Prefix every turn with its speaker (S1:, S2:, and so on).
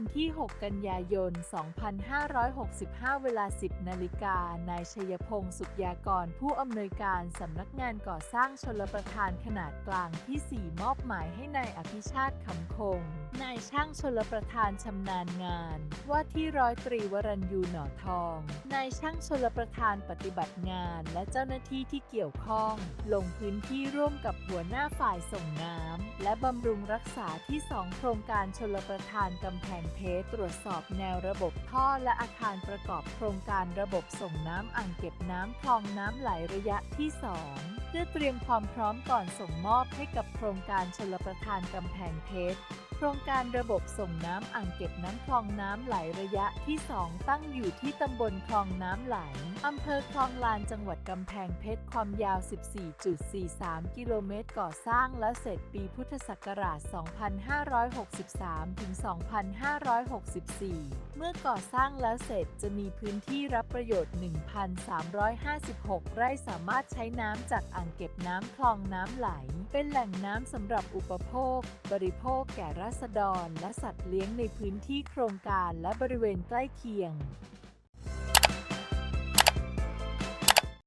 S1: วันที่ 6 กันยายน 2565 เวลา 10 นาฬิกา นายชัยพงศ์สุขยากร ผู้อำนวยการสำนักงานก่อสร้างชลประทานขนาดกลางที่ 4 มอบหมายให้นายอภิชาติคำคง นายช่างชลประทานชำนาญงาน ว่าที่ร้อยตรีวรัญยูหน่อทอง นายช่างชลประทานปฏิบัติงานและเจ้าหน้าที่ที่เกี่ยวข้อง ลงพื้นที่ร่วมกับหัวหน้าฝ่ายส่งน้ำและบำรุงรักษาที่ 2 โครงการชลประทานกำแพงเพชรตรวจสอบแนวระบบท่อและอาคารประกอบโครงการระบบส่งน้ำอ่างเก็บน้ำคลองน้ำไหลระยะที่ 2 เพื่อเตรียมความพร้อมก่อนส่งมอบให้กับโครงการชลประทานกำแพงเพชรโครงการระบบส่งน้ำอ่างเก็บน้ำคลองน้ำไหลระยะที่ 2 ตั้งอยู่ที่ตำบลคลองน้ำไหลอำเภอคลองลานจังหวัดกำแพงเพชรความยาว 14.43 กิโลเมตรก่อสร้างและเสร็จปีพุทธศักราช 2563 ถึง2564 เมื่อก่อสร้างแล้วเสร็จจะมีพื้นที่รับประโยชน์ 1,356 ไร่สามารถใช้น้ำจากอ่างเก็บน้ำคลองน้ำไหล เป็นแหล่งน้ำสำหรับอุปโภค บริโภคแก่ราษฎร และสัตว์เลี้ยงในพื้นที่โครงการและบริเวณใกล้เคียง